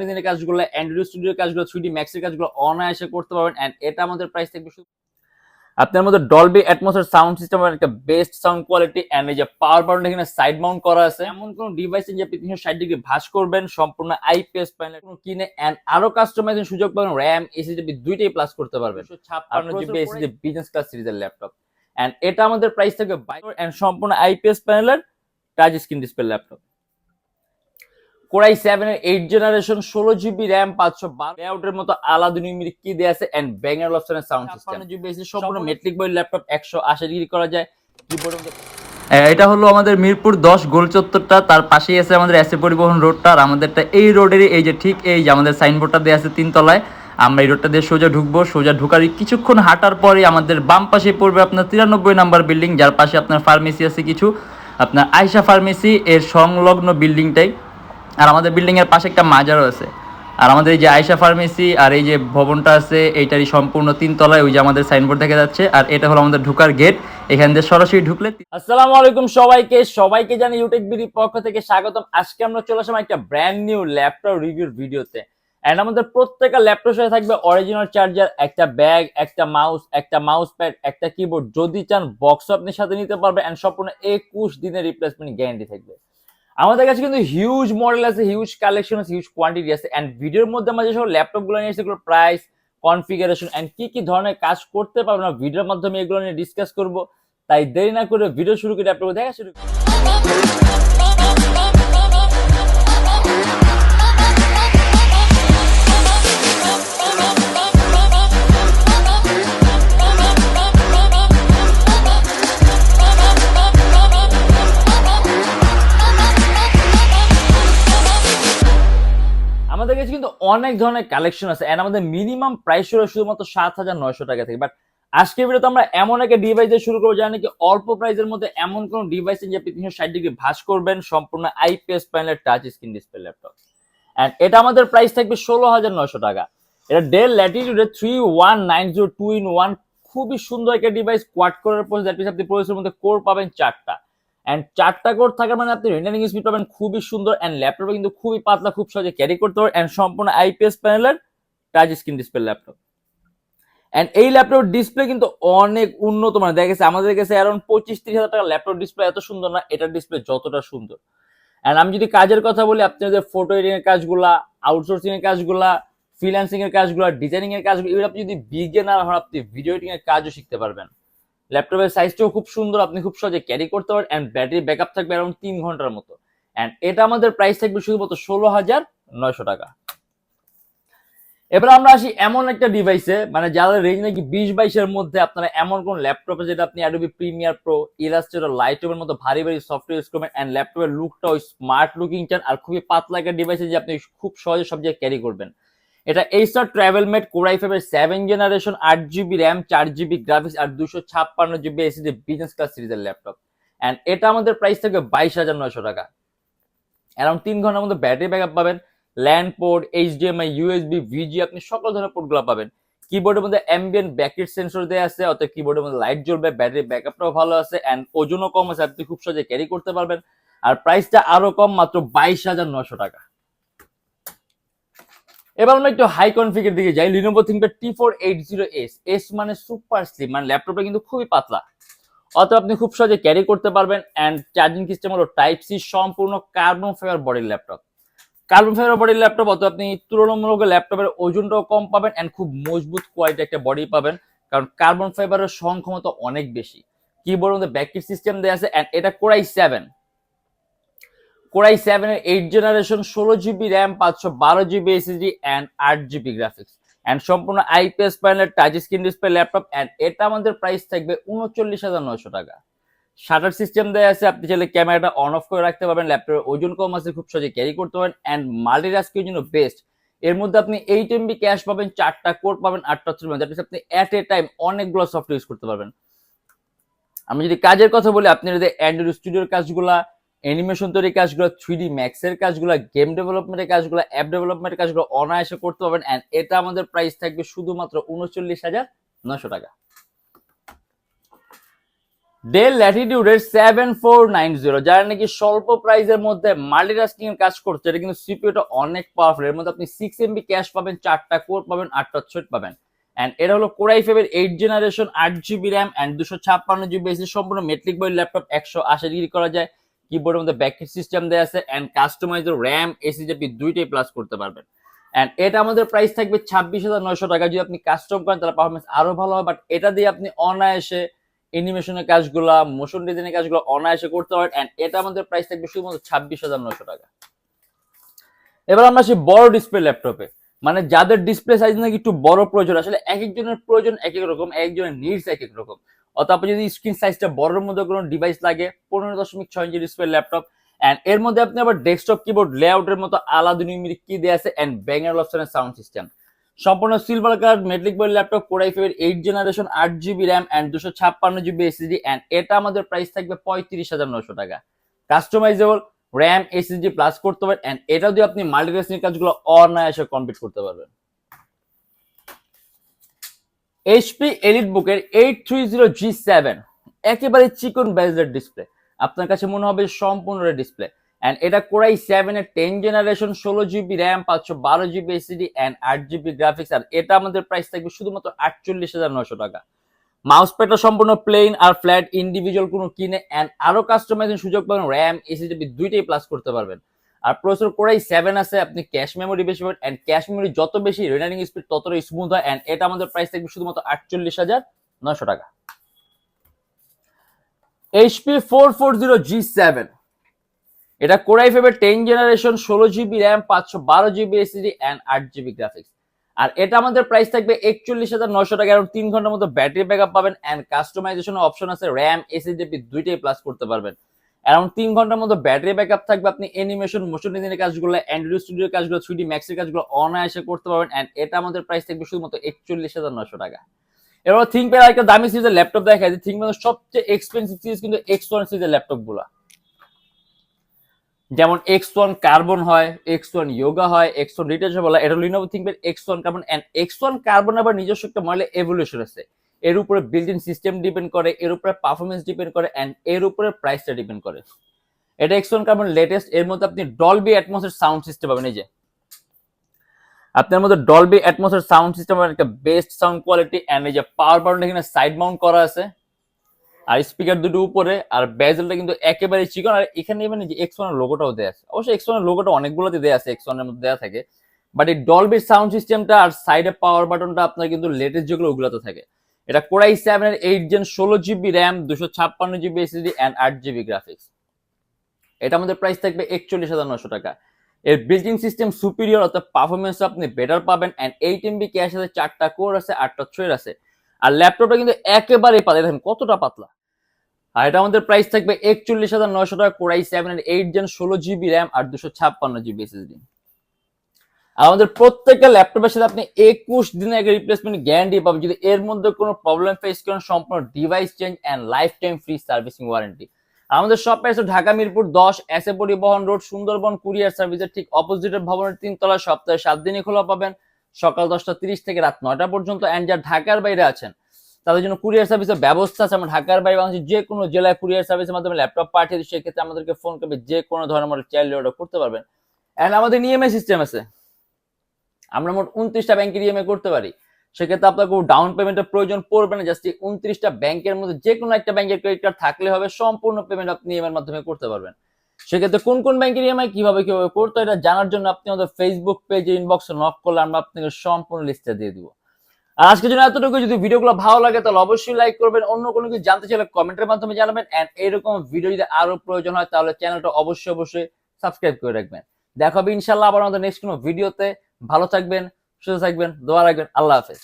দিনের কাজগুলো অ্যান্ড্রয়েড স্টুডিওর কাজগুলো থ্রি ডি ম্যাক্সের কাজগুলো অনায়াসে করতে পারবেন অ্যান্ড এটা আমাদের প্রাইস থাকবে শুধু আপনার মধ্যে ডলবি অ্যাটমসফিয়ার সাউন্ড সিস্টেম একটা বেস্ট সাউন্ড কোয়ালিটি অ্যান্ড এই যে পাওয়ার বাটন এখানে সাইড মাউন্ট করা আছে। এমন কোন ডিভাইস যে আপনি তিনশো ষাট ডিগ্রি ভাস করবেন সম্পূর্ণ আইপিএস প্যানেল কিনে অ্যান্ড আরও কাস্টমাইজেশন সুযোগ পাবেন র্যাম এসএসডি দুইটাই প্লাস করতে পারবেন। ছাপ্পান্ন জিবি এসএসডি বিজনেস ক্লাস সিরিজের ল্যাপটপ অ্যান্ড এটা আমাদের প্রাইস থাকবে বাইরে অ্যান্ড সম্পূর্ণ আইপিএস প্যানেলের touch screen display laptop core i seven এর এইট জেনারেশন ষোলো জিবি র্যাম পাঁচশো বারো লেআউটের মতো আলাদা নিউমেরিক কি দেওয়া আছে এন্ড ব্যাঙ্গার অপশনের সাউন্ড সিস্টেম জিবি এসে সম্পূর্ণ মেট্রিক বই ল্যাপটপ একশো আশি ডিগ্রি করা যায়। কিবোর্ড এটা হলো আমাদের মিরপুর দশ গোল চত্বরটা তার পাশেই আছে আমাদের এসে পরিবহন রোডটা আর আমাদেরটা এই রোডেরই এই যে ঠিক এই যে আমাদের সাইনবোর্ডটা দেওয়া আছে তিনতলায়। আমরা এই রোডটা দিয়ে সোজা ঢুকবো সোজা ঢুকার কিছুক্ষণ হাঁটার পরে আমাদের বাম পাশে পড়বে আপনার তিরানব্বই নাম্বার বিল্ডিং যার পাশে আপনার ফার্মেসি আছে কিছু। আপনার আয়সা ফার্মেসি এর সংলগ্ন বিল্ডিংটাই আর আমাদের বিল্ডিং এর পাশে একটা মাজারও আছে। আর আমাদের এই যে আয়সা ফার্মেসি আর এই যে ভবনটা আছে, এইটারই সম্পূর্ণ তিন তলায় ওই যে আমাদের সাইনবোর্ড দেখা যাচ্ছে। আর এটা হলো আমাদের ঢুকার গেট এখান দিয়ে সরাসরি ঢুকলে আসসালামু আলাইকুম সবাইকে। সবাইকে জানি ইউটেক বিডির পক্ষ থেকে স্বাগতম। আজকে আমরা চলে আসলাম একটা ব্র্যান্ড নিউ ল্যাপটপ রিভিউর ভিডিওতে এন্ড আমাদের প্রত্যেকটা ল্যাপটপ সাথে থাকবে অরিজিনাল চার্জার একটা ব্যাগ একটা মাউস একটা মাউস প্যাড একটা কিবোর্ড যদি চান বক্স আপনি সাথে নিতে পারবে। এন্ড সম্পূর্ণ একুশ দিনের রিপ্লেসমেন্ট গ্যারান্টি থাকবে। আমাদের কাছে কিন্তু হিউজ মডেল আছে হিউজ কালেকশন আছে হিউজ কোয়ান্টিটি আছে অ্যান্ড ভিডিওর মধ্যে আমরা যেসব ল্যাপটপগুলো নিয়ে সেগুলো প্রাইস কনফিগারেশন অ্যান্ড কী কী ধরনের কাজ করতে পারব না ভিডিওর মাধ্যমে এগুলো নিয়ে ডিসকাস করব, তাই দেরি না করে ভিডিও শুরু করে ল্যাপটপ দেখা শুরু অনেক ধরনের কালেকশন আছে এন্ড আমাদের মিনিমাম প্রাইস হয় শুধুমাত্র সাত হাজার নয়শো টাকা থেকে। বাট আজকের ভিডিওতে আমরা এমন একটা ডিভাইস শুরু করব, জানি কি অল্প প্রাইসের মধ্যে এমন কোন ডিভাইস যে আপনি তিনশো ষাট ডিগ্রি ভাস করবেন সম্পূর্ণ আইপিএস প্যানেলের touch screen display laptop and এটা আমাদের প্রাইস থাকবে ষোলো হাজার নয়শো টাকা। এটা Dell ল্যাটিটিউডে three one nine zero two in one খুবই সুন্দর একটা ডিভাইস কোয়াড করার পর দ্যাট মিনস আপনি প্রসেসের মধ্যে কোর পাবেন চারটা। এন্ড চারটা কোর থাকার মানে আপনি রেন্ডারিং স্পিড পাবেন খুবই সুন্দর এন্ড ল্যাপটপে কিন্তু খুবই পাতলা, খুব সহজে ক্যারি করতে পারবেন এন্ড সম্পূর্ণ আইপিএস প্যানেলের touch screen display laptop and এই ল্যাপটপ ডিসপ্লে কিন্তু অনেক উন্নত মানে দেখা গেছে, আমাদের কাছে অ্যারাউন্ড পঁচিশ তিরিশ হাজার টাকা ল্যাপটপ ডিসপ্লে এত সুন্দর না, এটার ডিসপ্লে যতটা সুন্দর। অ্যান্ড আমি যদি কাজের কথা বলি, আপনি যদি ফটো এডিটিং এর কাজগুলা আউটসোর্সিং এর কাজগুলা ফ্রিল্যান্সিং এর কাজগুলো ডিজাইনিং এর কাজগুলো, এগুলো আপনি যদি বিগিনার হন, আপনি ভিডিও এডিটিং এর কাজও শিখতে পারবেন। ল্যাপটপের সাইজটাও খুব সুন্দর, আপনি খুব সহজে ক্যারি করতে পারেন অ্যান্ড ব্যাটারি ব্যাকআপ থাকবে অ্যারাউন্ড তিন ঘণ্টার মতো। অ্যান্ড এটা আমাদের প্রাইস থাকবে শুধুমাত্র ষোলো হাজার নয়শো টাকা। এবার আমরা আসি এমন একটা ডিভাইসে মানে যাদের রেঞ্জ নাকি বিশ বাইশের মধ্যে আপনারা এমন কোন ল্যাপটপে, যেটা আপনি অ্যাডোবি প্রিমিয়ার প্রো ইলাস্ট্রেটর লাইটরুমের মতো ভারী ভারী সফটওয়্যার ইউজ করবেন অ্যান্ড ল্যাপটপের লুকটা ওই স্মার্ট লুকিং চান আর খুবই পাতলা একটা ডিভাইসে যে আপনি খুব সহজে সব জায়গায় ক্যারি করবেন। এটা HR travel mate core i ফাইভের সেভেন জেনারেশন আট জিবি র্যাম চার জিবি গ্রাফিক্স আর দুশো ছাপ্পান্ন জিবি এসিডি বিজনেস ক্লাস সিরিজের ল্যাপটপ অ্যান্ড এটা আমাদের প্রাইস থাকবে বাইশ হাজার নয়শো টাকা। অ্যারাউন্ড তিন ঘণ্টার মধ্যে ব্যাটারি ব্যাকআপ পাবেন land port HDMI USB VGA আপনি সকল ধরনের পোর্টগুলো পাবেন। কিবোর্ডের মধ্যে অ্যাম্বিয়েন্ট ব্যাকেট সেন্সর দেওয়া আছে অর্থাৎ কিবোর্ডের মধ্যে লাইট জ্বলবে ব্যাটারি ব্যাকআপটাও ভালো আছে অ্যান্ড ওজনও কম আছে, আপনি খুব সহজে ক্যারি করতে পারবেন। আর প্রাইসটা আরও কম, মাত্র বাইশ হাজার নশো টাকা। এবার আমরা একটু হাই কনফিগের দিকে যাই। Lenovo ThinkPad T four eight zero S S মানে সুপার স্লিম মানে ল্যাপটপটা কিন্তু খুবই পাতলা। অত আপনি খুব সহজে ক্যারি করতে পারবেন অ্যান্ড চার্জিং সিস্টেম হলো টাইপ সি সম্পূর্ণ কার্বন ফাইবার বডির ল্যাপটপ কার্বন ফাইবার বডির ল্যাপটপ অত আপনি তুলনামূলক ল্যাপটপের ওজনটাও কম পাবেন অ্যান্ড খুব মজবুত কোয়ালিটি একটা বডি পাবেন, কারণ কার্বন ফাইবারের সং ক্ষমতা অনেক বেশি। কিবোর্ডের মধ্যে ব্যাককিট সিস্টেম দেওয়া আছে অ্যান্ড এটা core i seven core i seven eight generation ষোলো জিবি র্যাম পাঁচশো বারো জিবি এসএসডি অ্যান্ড আট জিবি গ্রাফিক্স অ্যান্ড সম্পূর্ণ আইপিএস প্যানেলের touch screen display laptop and এটা আমাদের প্রাইস থাকবে উনচল্লিশ হাজার নয়শো টাকা। শাটার সিস্টেম দেওয়া আছে, আপনি চাইলে ক্যামেরাটা অন অফ করে রাখতে পারবেন ল্যাপটপের ওজন কম আছে, খুব সহজে ক্যারি করতে পারেন অ্যান্ড মাল্টিটাস্কের জন্য বেস্ট এর মধ্যে আপনি এইট এমবি ক্যাশ পাবেন, চারটা কোড পাবেন, আটটা থ্রি দ্যাট আপনি অ্যাট এ টাইম অনেকগুলো সফটওয়্যার ইউজ করতে পারবেন। আমি যদি কাজের কথা বলি, আপনি যদি অ্যান্ড্রয়েড স্টুডিওর কাজগুলা অ্যানিমেশন তৈরির কাজগুলো থ্রি ডি ম্যাক্সের কাজগুলো গেম ডেভেলপমেন্টের কাজগুলো অ্যাপ ডেভেলপমেন্টের কাজগুলো অনায়াসে করতে পারবেন অ্যান্ড এটা আমাদের প্রাইস থাকবে শুধুমাত্র উনচল্লিশ হাজার নশো টাকা। ডেল ল্যাটিটিউডের সেভেন ফোর নাইন জিরো যারা নাকি স্বল্প প্রাইসের মধ্যে মাল্টিটাস্কিং এর কাজ করছে, এটা কিন্তু সিপিউটা অনেক পাওয়ারফুল এর মধ্যে আপনি সিক্স এমবি ক্যাশ পাবেন, চারটা কোর পাবেন, আটটা ছট পাবেন। অ্যান্ড এটা হলো কোরাই ফাইভের এইট জেনারেশন আট জিবি র্যাম অ্যান্ড দুশো ছাপ্পান্ন জিবি সম্পূর্ণ মেট্রিক বই ল্যাপটপ একশো আশি ডিগ্রি করা যায়। কিবোর্ডের মধ্যে ব্যাকেট সিস্টেম দেওয়া আছে and customize RAM SSD GB দুইটাই প্লাস করতে পারবেন। অ্যান্ড এটা আমাদের প্রাইস থাকবে ছাব্বিশ হাজার নয়শো টাকা। যদি আপনি কাস্টম করেন, তাহলে পারফরমেন্স আরও ভালো হয় বাট এটা দিয়ে আপনি অনায়াসে অ্যানিমেশনের কাজগুলো মোশন ডিজাইনের কাজগুলো অনায়াসে করতে পারেন। অ্যান্ড এটা আমাদের প্রাইস থাকবে শুধুমাত্র ছাব্বিশ হাজার নয়শো টাকা। এবার আমরা আসি বড় ডিসপ্লে ল্যাপটপে মানে যাদের ডিসপ্লে সাইজ নাকি একটু বড় প্রয়োজন, আসলে এক একজনের প্রয়োজন এক এক রকম, এক একজনের নিডস এক এক রকম। আপনি যদি স্ক্রিন সাইজটা বড়ের মধ্যে কোনো ডিভাইস লাগে, পনেরো দশমিক ছয় ইঞ্চি ডিসপ্লে ল্যাপটপ অ্যান্ড এর মধ্যে আপনি আবার ডেস্কটপ কিবোর্ড লেআউটের মতো আলাদা নিউমেরিক কি দেওয়া আছে অ্যান্ড ব্যাঙ্গার অপশনের সাউন্ড সিস্টেম সম্পূর্ণ silver colour metallic body laptop core i ফাইভের এইট জেনারেশন আট জিবি র্যাম অ্যান্ড দুশো ছাপ্পান্ন জিবি এসএসডি অ্যান্ড এটা আমাদের প্রাইস থাকবে পঁয়ত্রিশ হাজার নশো টাকা। কাস্টমাইজেবল র্যাম এসএসডি প্লাস করতে পারবেন অ্যান্ড এটা দিয়ে আপনি মাল্টিটাস্কিং কাজগুলো অনায়াসে কমপ্লিট করতে পারবেন। এইচপি এলিট বুকের eight three zero G seven একেবারে চিকন বেজের ডিসপ্লে আপনার কাছে মনে হবে সম্পূর্ণ ডিসপ্লে অ্যান্ড এটা কোরাই সেভেন এর টেন জেনারেশন ষোলো জিবি র্যাম পাঁচশো বারো জিবি এসিডি অ্যান্ড আট জিবি গ্রাফিক্স আর এটা আমাদের প্রাইস থাকবে শুধুমাত্র আটচল্লিশ হাজার নশো টাকা। মাউস প্যাডটা সম্পূর্ণ প্লেন আর ফ্ল্যাট ইন্ডিভিজুয়াল কোনো কিনে অ্যান্ড আরও কাস্টমাইজের সুযোগ পাবেন। র্যাম এসিডিবি দুইটাই প্লাস করতে পারবেন। আর প্রসেসর কোরাই সেভেন আছে, আপনি ক্যাশ মেমোরি বেশি পাবেন অ্যান্ড ক্যাশ মেমোরি যত বেশি রিটার্নিং স্পিড ততটাই স্মুথ হয় অ্যান্ড এটা আমাদের প্রাইস থাকবে শুধুমাত্র আটচল্লিশ হাজার নশো টাকা। HP four four zero G seven এটা কোরাই ফাইভের টেন জেনারেশন ষোলো জিবি র্যাম পাঁচশো বারো জিবি এসিডি অ্যান্ড আট জিবি গ্রাফিক্স আর এটা আমাদের প্রাইস থাকবে একচল্লিশ হাজার নশো টাকা এবং তিন ঘণ্টার মতো ব্যাটারি ব্যাকআপ পাবেন অ্যান্ড কাস্টমাইজেশন অপশন আছে র্যাম এসিডিপি দুইটাই প্লাস করতে পারবেন। অ্যারাউন্ড তিন ঘণ্টার মতো ব্যাটারি ব্যাকআপ থাকবে। আপনি অ্যানিমেশন মোশন ডিজাইনের কাজগুলো অ্যান্ড্রয়েড স্টুডিওর কাজগুলো থ্রি ম্যাক্সের কাজগুলো অনায়াসে করতে পারবেন অ্যান্ড এটা আমাদের প্রাইস থাকবে শুধুমাত্র একচল্লিশ হাজার নশো টাকা। এবার থিঙ্কপ্যাড একটা দামি সিরিজের ল্যাপটপ দেখা যায়। থিঙ্কপ্যাড সবচেয়ে এক্সপেন্সিভ সিরিজ কিন্তু এক্স ওয়ান সিরিজের ল্যাপটপগুলা। যেমন এক্স ওয়ান কার্বন হয় এক্স ওয়ান ইয়োগা হয় এক্স ওয়ান রিটেজ বলা এটা Lenovo ThinkPad X one carbon and X one carbon আবার নিজস্ব একটা মডেলে এভলিউশন আছে। এর উপরে বিল্ড সিস্টেম ডিপেন্ড করে, এর উপরে পারফরমেন্স ডিপেন্ড করে অ্যান্ড এর উপরে প্রাইসটা ডিপেন্ড করে। এটা এক্স ওয়ান কার্বন লেটেস্ট এর মধ্যে আপনি ডলবি অ্যাটমসের সাউন্ড সিস্টেম পাবেন, এই যে। আপনার মধ্যে ডলবি অ্যাটমসের সাউন্ড সিস্টেম একটা বেস্ট সাউন্ড কোয়ালিটি অ্যান্ড এই যে পাওয়ার বাটন এখানে সাইড মাউন্ট করা আছে। আর স্পিকার দুটো উপরে, আর বেজেলটা কিন্তু একেবারে চিকন। আর এখানে মানে যে এক্স ওয়ানের লোগোটাও দেওয়া আছে। অবশ্যই এক্স ওয়ানের লোগোটা অনেকগুলোতে দেওয়া আছে এক্স ওয়ানের মধ্যে দেওয়া থাকে। বাট এই ডলবির সাউন্ড সিস্টেমটা আর সাইডে পাওয়ার বাটনটা আপনার কিন্তু লেটেস্ট যেগুলো, ওগুলোতে থাকে। এটা core i seven eight gen ষোলো জিবি র্যাম দুশো ছাপ্পান্ন জিবি এসিডি অ্যান্ড আট জিবি গ্রাফিক্স এটা আমাদের প্রাইস থাকবে একচল্লিশ হাজার নশো টাকা। এর বিল্ডিং সিস্টেম সুপিরিয়র অর্থাৎ পারফরমেন্স আপনি বেটার পাবেন অ্যান্ড এইট এমবি ক্যাশ আছে, চারটা কোর আছে, আটটা ছয়ের আছে। আর ল্যাপটপটা কিন্তু একেবারেই পাতলা, দেখেন কতটা পাতলা। আর এটা আমাদের প্রাইস থাকবে একচল্লিশ হাজার নয়শো টাকা কোরাই সেভেন এর এইট জেন ষোলো জিবি র্যাম আর দুশো ছাপ্পান্ন জিবি এসএসডি আর আমাদের প্রত্যেকটা ল্যাপটপের সাথে আপনি একুশ দিনের একটা রিপ্লেসমেন্ট গ্যারান্টি পাবেন। যদি এর মধ্যে কোনো প্রবলেম ফেস করেন, সম্পূর্ণ device change and life time free servicing warranty আমাদের সব পেয়েছে ঢাকা, মিরপুর দশ এস এ পরিবহন রোড, সুন্দরবন কুরিয়ার সার্ভিসের ঠিক অপোজিটের ভবনের তিনতলা। সপ্তাহে সাত দিনই খোলা পাবেন। সকাল দশটা তিরিশ থেকে রাত নয়টা পর্যন্ত। অ্যান্ড যারা ঢাকার বাইরে আছেন, তাদের জন্য কুরিয়ার সার্ভিসের ব্যবস্থা আছে। আমরা ঢাকার বাইরে বাংলাদেশের যে কোনো জেলায় কুরিয়ার সার্ভিসের মাধ্যমে ল্যাপটপ পাঠিয়ে দিই, সেক্ষেত্রে আমাদেরকে ফোন করবে। যে কোনো ধরনের চাইল্ড অর্ডার করতে পারবেন। অ্যান্ড আমাদের ইএমআই সিস্টেম আছে। আমরা মোট উনত্রিশটা ব্যাংকের ইএমআই করতে পারি। সেক্ষেত্রে আপনার কোনো ডাউন পেমেন্টের প্রয়োজন পড়বে না জাস্ট উনত্রিশটা ব্যাংকের মধ্যে যে কোনো একটা ব্যাংকের ক্রেডিট কার্ড থাকলে হবে, সম্পূর্ণ পেমেন্ট আপনি ইএমআই মাধ্যমে করতে পারবেন। সেক্ষেত্রে কোন কোন ব্যাংকের ইএমআই কীভাবে কীভাবে করতে এটা জানার জন্য আপনি আমাদের ফেসবুক পেজে ইনবক্সে নক করলে আমরা আপনাকে সম্পূর্ণ লিস্টটা দিয়ে দিব। আর আজকের জন্য এতটুকু, যদি ভিডিওগুলো ভালো লাগে তাহলে অবশ্যই লাইক করবেন, অন্য কোনো কিছু জানতে চাইলে কমেন্টের মাধ্যমে জানাবেন এন্ড এরকম ভিডিও যদি আরও প্রয়োজন হয় তাহলে চ্যানেলটা অবশ্যই অবশ্যই সাবস্ক্রাইব করে রাখবেন। দেখা ইনশাল্লাহ আবার আমাদের নেক্সট কোনো ভিডিওতে ভালো থাকবেন সুস্থ থাকবেন দোয়া রাখবেন আল্লাহ হাফেজ।